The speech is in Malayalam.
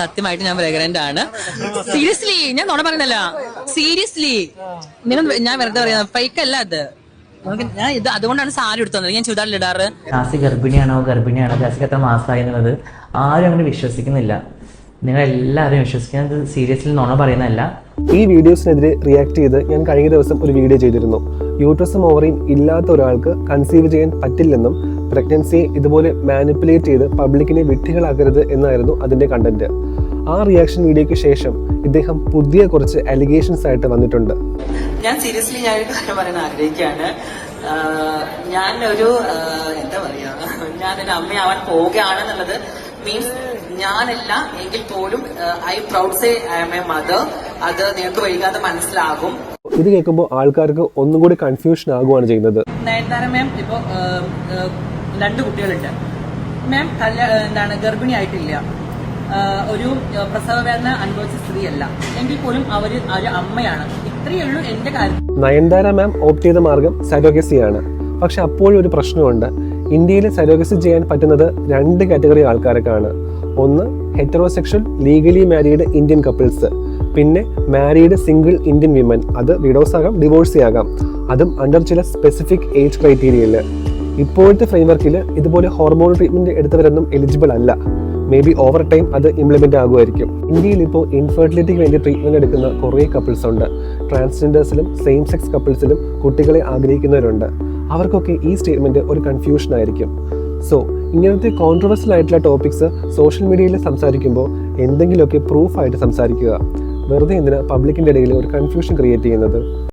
സത്യമായിട്ട് ഞാൻ പ്രഗ്നന്റ് ആണ്. സീരിയസ്ലി ഞാൻ നോണ പറഞ്ഞല്ല. സീരിയസ്ലി നിങ്ങൾ ഞാൻ വെറുതെ പറയാം ഫൈക്ക് അല്ല അത്. ഞാൻ ഇത് അതുകൊണ്ടാണ് സാരി എടുത്തത്. ഞാൻ ചുരിദാറിൽ ഇടാറ്. ജാസി ഗർഭിണിയാണോ? ഗർഭിണിയാണോ? ജാസിക്ക് എത്ര മാസമായി എന്നുള്ളത് ആരും അങ്ങനെ വിശ്വസിക്കുന്നില്ല. നിങ്ങൾ എല്ലാവരും വിശ്വസിക്കുന്നത് സീരിയസ്ലി നുണ പറയുന്നതല്ല. ഈ വീഡിയോസിനെതിരെ റിയാക്ട് ചെയ്ത് ഞാൻ കഴിഞ്ഞ ദിവസം ഒരു വീഡിയോ ചെയ്തിരുന്നു. യൂട്രസും ഓവറിയും ഇല്ലാത്ത ഒരാൾക്ക് കൺസീവ് ചെയ്യാൻ പറ്റില്ലെന്നും പ്രഗ്നൻസിയെ ഇതുപോലെ മാനിപ്പുലേറ്റ് ചെയ്ത് പബ്ലിക്കിനെ വിട്ടികളാക്കരുത് എന്നായിരുന്നു അതിന്റെ കണ്ടന്റ് ആ റിയാക്ഷൻ വീഡിയോയ്ക്ക് ശേഷം ഇദ്ദേഹം പുതിയ കുറച്ച് അലിഗേഷൻസ് ആയിട്ട് വന്നിട്ടുണ്ട്. ഞാൻ സീരിയസ്ലി ഞാൻ ഒരു കാര്യം പറയാൻ ആഗ്രഹിക്കുകയാണ്. ഞാൻ ഒരു എന്താ പറയാ ഞാനൊരു അമ്മയാവാൻ പോവുകയാണെന്നുള്ളത് മീൻസ് ഞാനല്ല എങ്കിൽ പോലും I proud say I am a mother അത് നിങ്ങൾക്ക് വൈകാതെ മനസ്സിലാകും. ഇത് കേൾക്കുമ്പോൾ ആൾക്കാർക്ക് ഒന്നും കൂടി കൺഫ്യൂഷൻ ആകുവാണ് ചെയ്യുന്നത്. നയൻതാര മാം ഇപ്പോ രണ്ട് കുട്ടികളുണ്ട്. മാം കല്യാ എന്താണ് ഗർഭിണിയായിട്ടില്ല. ഒരു പ്രസവ വേദന അനുഭവിച്ച സ്ത്രീയല്ല. എങ്കിൽ പോലും അവർ ഒരു അമ്മയാണ്. ഇത്രയേ ഉള്ളൂ എന്റെ കാര്യം. നയൻതാര മാം ഓപ്റ്റ് ചെയ്ത മാർഗം സരോഗസിയാണ് പക്ഷെ അപ്പോഴും ഒരു പ്രശ്നമുണ്ട്. ഇന്ത്യയിൽ സരോഗസി ചെയ്യാൻ പറ്റുന്നത് രണ്ട് കാറ്റഗറി ആൾക്കാർക്കാണ്. ഒന്ന് heterosexual legally married Indian couples പിന്നെ മാരീഡ് സിംഗിൾ ഇന്ത്യൻ വിമൻ അത് വിഡോസ് ആകാം ഡിവോഴ്സി ആകാം. അതും അണ്ടർ ചില സ്പെസിഫിക് ഏജ് ക്രൈറ്റീരിയയിൽ ഇപ്പോഴത്തെ ഫ്രെയിംവർക്കിൽ ഇതുപോലെ ഹോർമോൺ ട്രീറ്റ്മെന്റ് എടുത്തവരൊന്നും എലിജിബിൾ അല്ല. മേ ബി ഓവർ ടൈം അത് ഇംപ്ലിമെന്റ് ആകുമായിരിക്കും. ഇന്ത്യയിൽ ഇപ്പോൾ ഇൻഫെർട്ടിലിറ്റിക്ക് വേണ്ടി ട്രീറ്റ്മെന്റ് എടുക്കുന്ന കുറേ കപ്പിൾസ് ഉണ്ട്. ട്രാൻസ്ജെൻഡേഴ്സിലും സെയിം സെക്സ് കപ്പിൾസിലും കുട്ടികളെ ആഗ്രഹിക്കുന്നവരുണ്ട്. അവർക്കൊക്കെ ഈ സ്റ്റേറ്റ്മെന്റ് ഒരു കൺഫ്യൂഷൻ ആയിരിക്കും. സോ ഇങ്ങനത്തെ കോൺട്രവേഴ്സ്യൽ ആയിട്ടുള്ള ടോപ്പിക്സ് സോഷ്യൽ മീഡിയയിൽ സംസാരിക്കുമ്പോൾ എന്തെങ്കിലുമൊക്കെ പ്രൂഫായിട്ട് സംസാരിക്കുക. വെറുതെ എന്തിനാ പബ്ലിക്കിന്റെ ഇടയിൽ ഒരു കൺഫ്യൂഷൻ ക്രിയേറ്റ് ചെയ്യുന്നത്?